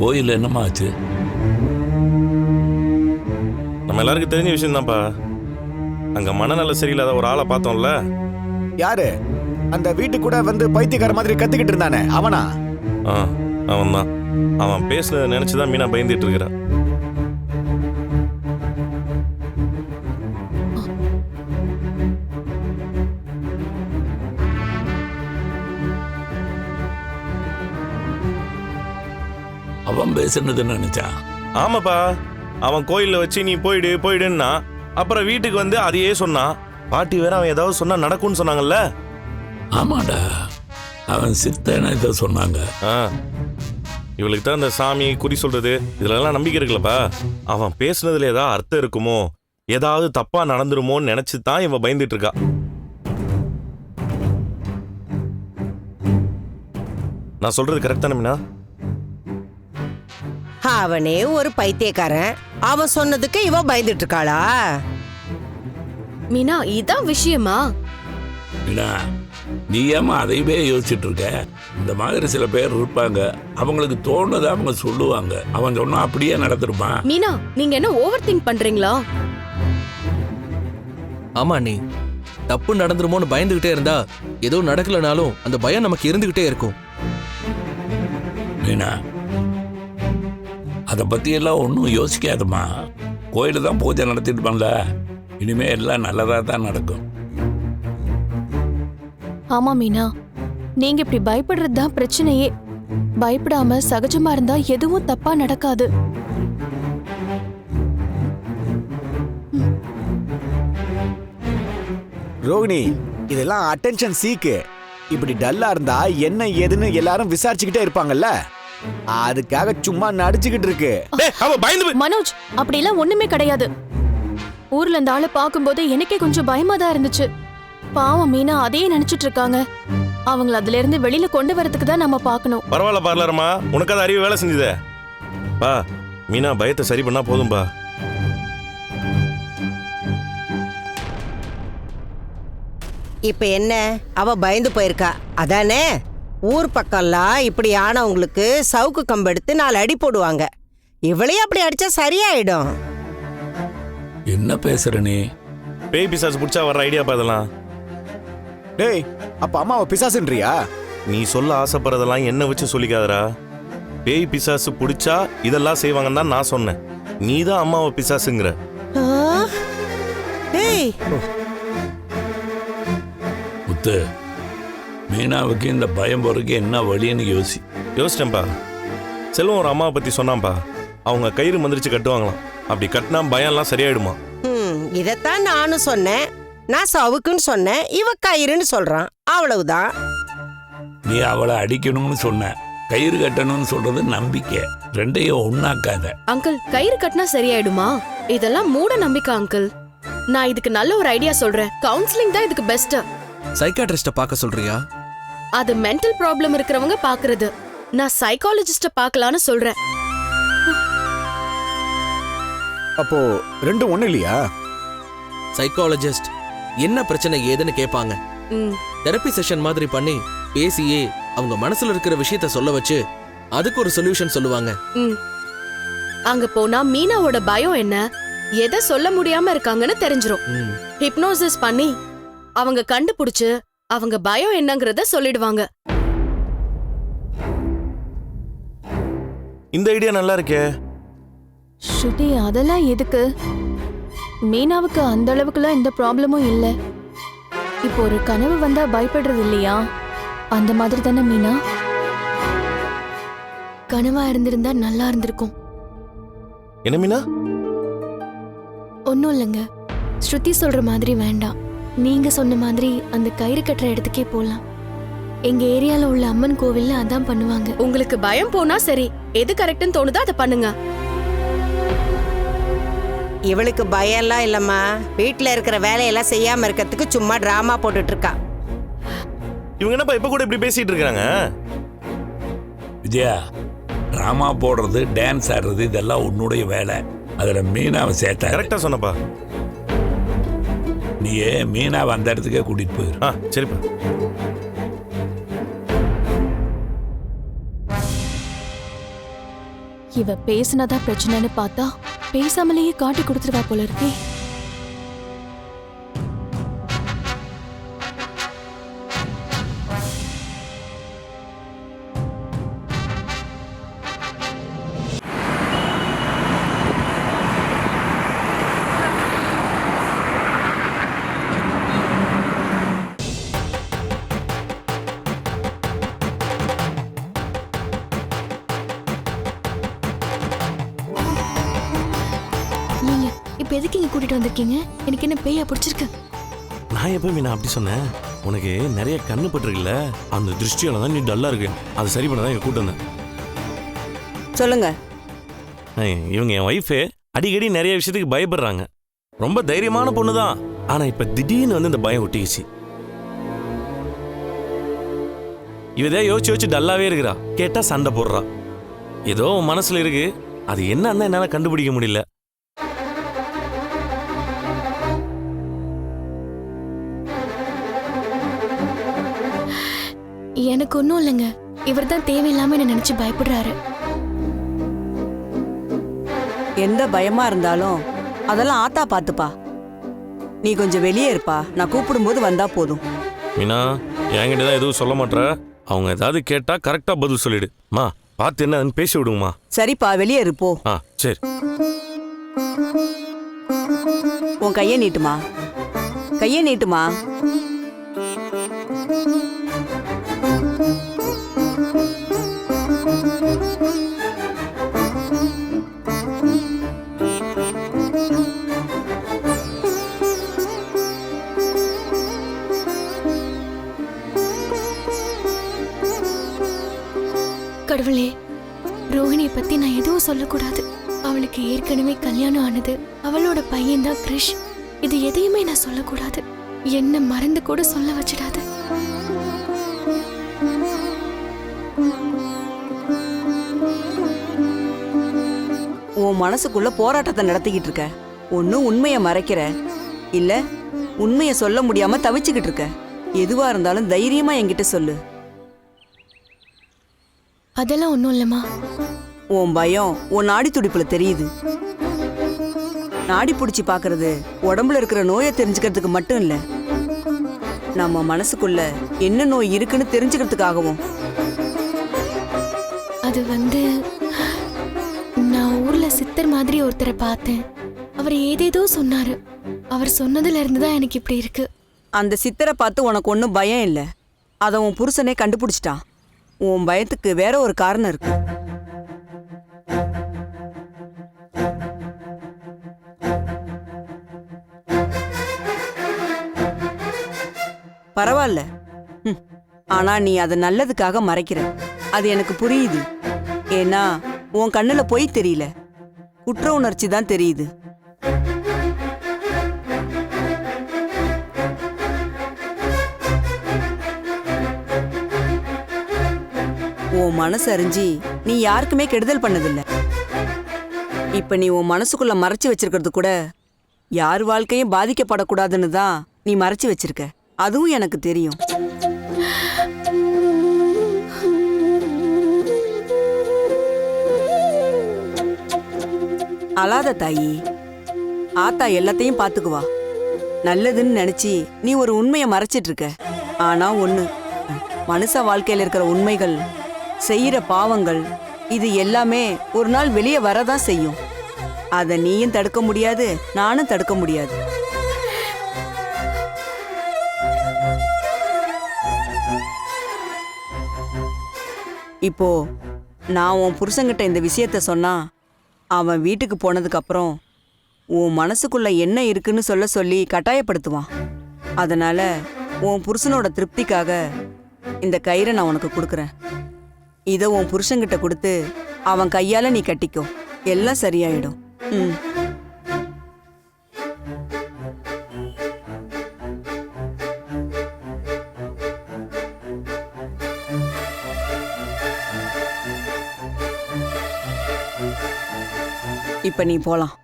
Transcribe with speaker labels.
Speaker 1: கோயில் என்னம்மா ஆச்சு?
Speaker 2: நம்ம எல்லாருக்கும் தெரிஞ்ச விஷயம் தான்ப்பா. அங்க மனநல சரியில்லாத ஒரு ஆளை பார்த்தோம்ல.
Speaker 3: யாரு? அந்த வீட்டுக்கு கூட வந்து பைத்தியக்கார மாதிரி கத்திக்கிட்டு இருந்தானே அவனா?
Speaker 2: ஆ அவன் தான் அவன் பேசுனதை நினைச்சுதான் மீனா பயந்துட்டு இருக்கிறா.
Speaker 1: பேசுனது நினைச்சான்.
Speaker 2: ஆமாப்பா அவன் கோயில்ல வச்சு நீ போயிடு போயிடுன்னா அப்புறம் வீட்டுக்கு வந்து அதையே சொன்னான். பாட்டி வேற அவன் ஏதாவது சொன்னா நடக்கும்னு சொன்னாங்கல்ல?
Speaker 1: ஆமாடா அவன் சித்தனை இதை சொன்னாங்க.
Speaker 2: ஆ இவளுக்கு தான் இந்த சாமி குறி சொல்றது. இதுலலாம் நம்பிக்கை இருக்குல்லப்பா. அவன் பேசுனதுல ஏதாவது அர்த்தம் இருக்குமோ? ஏதாவது தப்பா நடந்துருமோன்னு நினைச்சு தான் இவன் பயந்துட்டு இருக்கா நான் சொல்றது கரெக்ட் தானே மீனா?
Speaker 4: அவனே ஒரு பைத்தியக்காரன். அவன் சொன்னதுக்கு இவ பயந்துட்டு இருக்காளா
Speaker 5: மீனா இதான் விஷயமா?
Speaker 1: என்ன நீ ஏமா அதையவே யோசிச்சுட்டு இருக்க இந்த மாதிரி சில பேர் இருப்பாங்க. அவங்களுக்கு தோணுதை அவங்க சொல்லுவாங்க. அவன் சொன்னா அப்படியே நடந்துருப்பான்.
Speaker 5: மீனா நீங்க என்ன ஓவர் திங்க் பண்றீங்களா?
Speaker 6: ஆமா நீ தப்பு நடந்துருமோன்னு பயந்துகிட்டே இருந்தா ஏதோ நடக்கலனாலும் அந்த பயம் நமக்கு இருந்துகிட்டே இருக்கும்.
Speaker 1: மீனா அதை பத்தி எல்லாம் ஒன்றும் யோசிக்காதம்மா. கோயில தான் பூஜை நடத்திட்டு இனிமே எல்லாம் நல்லதாக தான் நடக்கும்.
Speaker 7: ஆமா மீனா. நீங்க இப்படி பயப்படுறது தான் பிரச்சனையே. பயப்படாம சகஜமா இருந்தா எதுவும் தப்பா நடக்காது.
Speaker 3: ரோகிணி இதெல்லாம் அட்டென்ஷன் சீக்கு இப்படி டல்லா இருந்தா என்ன ஏதுன்னு எல்லாரும் விசாரிச்சுக்கிட்டே இருப்பாங்கல்ல? அதுக்காக சும்மா நடிச்சுக்கிட்டு இருக்கு.
Speaker 2: அவன் பயந்து போய்-
Speaker 7: மனோஜ் அப்படிலாம் ஒண்ணுமே கிடையாது. ஊர்ல இந்த ஆளை பார்க்கும்போது எனக்கே கொஞ்சம் பயமா தான் இருந்துச்சு. பாவம் மீனா அதையே நினைச்சிட்டு இருக்காங்க. அவங்கள அதுல இருந்து வெளியில கொண்டு வரதுக்கு தான் நம்ம பார்க்கணும்.
Speaker 2: பரவாயில்ல பார்லரம்மா உனக்கு அது அறிவு வேலை செஞ்சுதே. பா மீனா பயத்தை சரி பண்ணா போதும்பா
Speaker 4: இப்ப என்ன? அவ பயந்து போயிருக்கா. அதானே? ஊர் பக்கம்லாம் இப்படி ஆனவங்களுக்கு சவுக்கு கம்பு எடுத்து நாலு அடி போடுவாங்க. இவளையும் அப்படி அடிச்சா சரியாயிடும்.
Speaker 1: என்ன பேசுற நீ?
Speaker 2: பேய் பிசாசு பிடிச்சா வர்ற ஐடியாப்பா இதெல்லாம்.
Speaker 3: டேய் அப்ப அம்மாவை பிசாசுன்றியா?
Speaker 2: நீ சொல்ல ஆசைப்படுறதெல்லாம் என்ன வச்சு சொல்லிக்காதடா. பேய் பிசாசு பிடிச்சா இதெல்லாம் செய்வாங்கன்னு தான் நான் சொன்னேன். நீ தான் அம்மாவை பிசாசுங்கிற?
Speaker 4: டேய்.
Speaker 1: முத்து மீனாவுக்கு இந்த பயம் போறதுக்கு என்ன வழின்னு யோசி.
Speaker 2: யோசிச்சேன்ப்பா செல்வம் ஒரு அம்மாவை பத்தி சொன்னான்ப்பா அவங்க கயிறு மந்திரிச்சு கட்டுவாங்களாம். அப்படி கட்டினா பயம்லாம் சரியாயிடுமா?
Speaker 4: ம், இதைத்தான் நானும் சொன்னேன். நான் சவுக்குன்னு சொன்னேன். இவ கயிறுன்னு சொல்றான். அவ்வளவுதான்.
Speaker 1: நீ அவளை அடிக்கணும்னு சொன்ன. கயிறு கட்டணும்னு சொல்றது நம்பிக்கை. ரெண்டையும் ஒண்ணாக்காத.
Speaker 5: அங்கிள் கயிறு கட்டினா சரியாயிடுமா? இதெல்லாம் மூட நம்பிக்கை அங்கிள். நான் இதுக்கு நல்ல ஒரு ஐடியா சொல்றேன். கவுன்சிலிங் தான் இதுக்கு பெஸ்ட்
Speaker 6: சைக்காட்ரிஸ்ட பார்க்க சொல்றியா?
Speaker 5: அது மென்டல் ப்ராப்ளம் இருக்கிறவங்க பாக்குறது. நான் சைக்காலஜிஸ்ட பார்க்கலான்னு சொல்றேன்.
Speaker 3: அப்போ ரெண்டும் ஒண்ணு இல்லையா?
Speaker 6: சைக்காலஜிஸ்ட் என்ன பிரச்சனை ஏதுன்னு கேட்பாங்க
Speaker 5: ம்,
Speaker 6: தெரப்பி செஷன் மாதிரி பண்ணி பேசியே அவங்க மனசுல இருக்கிற விஷயத்த சொல்ல வச்சு அதுக்கு ஒரு சொல்யூஷன் சொல்லுவாங்க.
Speaker 5: ம். அங்க போனா மீனாவோட பயம் என்ன? எதை சொல்ல முடியாம இருக்காங்கன்னு தெரிஞ்சிரும்.
Speaker 6: ம்.
Speaker 5: ஹிப்னோசிஸ் பண்ணி அவங்க கண்டுபிடிச்சு அவங்க பயம் என்னங்கறத சொல்லிடுவாங்க.
Speaker 2: இந்த ஐடியா நல்லா இருக்கே.
Speaker 7: ஸ்ருதி அதெல்லாம் எதுக்கு? மீனாவுக்கு அந்த அளவுக்குலாம் எந்த ப்ராப்ளமும் இல்ல. இப்போ ஒரு கனவு வந்தா பயப்படுறது இல்லையா? அந்த மாதிரி தானே மீனா? கனவா இருந்திருந்தா நல்லா இருந்திருக்கும்.
Speaker 2: என்ன மீனா?
Speaker 7: ஒன்றும் இல்லைங்க. ஸ்ருதி சொல்ற மாதிரி வேண்டாம். நீங்க சொன்ன மாதிரி அந்த கயிறு கட்டுற இடத்துக்கே போகலாம் எங்க ஏரியால உள்ள அம்மன் கோவில்ல அதான் பண்ணுவாங்க.
Speaker 5: உங்களுக்கு பயம் போனா சரி. எது கரெக்ட்னு தோணுதோ அதை பண்ணுங்க.
Speaker 4: இவளுக்கு பயம்லாம் இல்லம்மா. வீட்ல இருக்கிற வேலையெல்லாம் செய்யாம இருக்கிறதுக்கு சும்மா டிராமா போட்டுட்டு இருக்கா
Speaker 2: இவங்க என்னப்பா இப்ப கூட இப்படி பேசிட்டு இருக்காங்க?
Speaker 1: விஜயா ட்ராமா போடுறது டான்ஸ் ஆடுறது இதெல்லாம் உன்னுடைய வேலை. அதுல மீனாவை சேர்த்த
Speaker 2: கரெக்டா சொன்னப்பா.
Speaker 1: நீயே மீனாவை அந்த இடத்துக்கே கூட்டிட்டு போயிரு.
Speaker 2: ஆ சரிப்பா.
Speaker 7: இவ பேசினதா பிரச்சனைன்னு பார்த்தா பேசாமலேயே காட்டி கொடுத்துருவா போல இருக்கே.
Speaker 8: இப்ப எதுக்கு இங்க கூட்டிட்டு வந்திருக்கீங்க? எனக்கு என்ன பேயா பிடிச்சிருக்கு?
Speaker 2: நான் எப்போ மீனா அப்படி சொன்னேன். உனக்கு நிறைய கண்ணு பட்டிருக்குல்ல? அந்த திருஷ்டியால தான் நீ டல்லா இருக்கு. அதை சரி பண்ண தான் இங்க கூட்டு வந்தேன்.
Speaker 4: சொல்லுங்க.
Speaker 2: இவங்க என் ஒய்ஃபு அடிக்கடி நிறைய விஷயத்துக்கு பயப்படுறாங்க. ரொம்ப தைரியமான பொண்ணு தான் ஆனா இப்ப திடீர்னு வந்து இந்த பயம் ஒட்டிக்கிச்சு. இவதே யோசிச்சு யோசிச்சு டல்லாவே இருக்கிறா. கேட்டா சண்டை போடுறா. ஏதோ உன் மனசுல இருக்கு. அது என்னன்னு என்னால கண்டுபிடிக்க முடியல.
Speaker 8: எனக்கு ஒன்றும் இல்லைங்க. இவர் தான் தேவையில்லாம என்ன நினைச்சு பயப்படுறாரு.
Speaker 9: எந்த பயமா இருந்தாலும் அதெல்லாம் ஆத்தா பாத்துப்பா நீ கொஞ்சம் வெளியே இருப்பா. நான் கூப்பிடும்போது வந்தா போதும்.
Speaker 2: மீனா என்கிட்ட தான் எதுவும் சொல்ல மாட்ற அவங்க ஏதாவது கேட்டா கரெக்டா பதில் சொல்லிடு. மா பார்த்து என்னன்னு பேசி விடுங்கம்மா.
Speaker 9: சரிப்பா வெளியே இரு போ.
Speaker 2: ஆ சரி.
Speaker 9: உன் கையை நீட்டுமா? கையை நீட்டுமா?
Speaker 8: தான் கிரிஷ் இது எதையுமே நான் சொல்லக்கூடாது. என்ன மறந்து கூட சொல்ல வச்சிடாது.
Speaker 9: உன் மனசுக்குள்ள போராட்டத்தை நடத்திக்கிட்டு இருக்க. ஒன்னும் உண்மையை மறைக்கிற. இல்ல உண்மையை சொல்ல முடியாம தவிச்சுக்கிட்டு இருக்க. எதுவா இருந்தாலும் தைரியமா என்கிட்ட சொல்லு.
Speaker 8: அதெல்லாம் ஒன்றும் இல்லைம்மா.
Speaker 9: உன் பயம் உன் நாடி துடிப்புல தெரியுது. நாடி பிடிச்சி பார்க்கிறது உடம்புல இருக்கிற நோயை தெரிஞ்சுக்கிறதுக்கு மட்டும் இல்ல. நம்ம மனசுக்குள்ள என்ன நோய் இருக்குன்னு தெரிஞ்சுக்கிறதுக்காகவும்.
Speaker 8: அது வந்து நான் ஊர்ல சித்தர் மாதிரி ஒருத்தரை பார்த்தேன். அவர் ஏதேதோ சொன்னாரு. அவர் சொன்னதுல இருந்து தான் எனக்கு இப்படி இருக்கு.
Speaker 9: அந்த சித்தரை பார்த்து உனக்கு ஒன்றும் பயம் இல்லை. அதை உன் புருஷனே கண்டுபிடிச்சிட்டான். உன் பயத்துக்கு வேற ஒரு காரணம் இருக்கு. பரவாயில்ல. ம். ஆனா நீ அதை நல்லதுக்காக மறைக்கிற. அது எனக்கு புரியுது. ஏன்னா உன் கண்ணுல பொய் தெரியல. குற்ற உணர்ச்சி தான் தெரியுது. உன் மனசு அறிஞ்சு நீ யாருக்குமே கெடுதல் பண்ணதில்ல. இப்ப நீ உன் மனசுக்குள்ள மறைச்சு வச்சிருக்கிறது கூட யார் வாழ்க்கையும் பாதிக்கப்படக்கூடாதுன்னு தான் நீ மறைச்சு வச்சிருக்க. அதுவும் எனக்கு தெரியும். அழாத தாயி. ஆத்தா எல்லாத்தையும் பார்த்துக்குவா. நல்லதுன்னு நினச்சி நீ ஒரு உண்மையை மறைச்சிட்டு இருக்க ஆனா ஒண்ணு மனுஷ வாழ்க்கையில இருக்கிற உண்மைகள் செய்யற பாவங்கள் இது எல்லாமே ஒரு நாள் வெளியே வரதான் செய்யும். அதை நீயும் தடுக்க முடியாது நானும் தடுக்க முடியாது. இப்போ நான் உன் புருஷன்கிட்ட இந்த விஷயத்த சொன்னா அவன் வீட்டுக்கு போனதுக்கப்புறம் உன் மனசுக்குள்ள என்ன இருக்குன்னு சொல்ல சொல்லி கட்டாயப்படுத்துவான். அதனால உன் புருஷனோட திருப்திக்காக இந்த கயிறை நான் உனக்கு கொடுக்குறேன். இதை உன் புருஷன்கிட்ட கொடுத்து அவன் கையால் நீ கட்டிக்கோ. எல்லாம் சரியாயிடும். ம். இப்ப நீ போகலாம்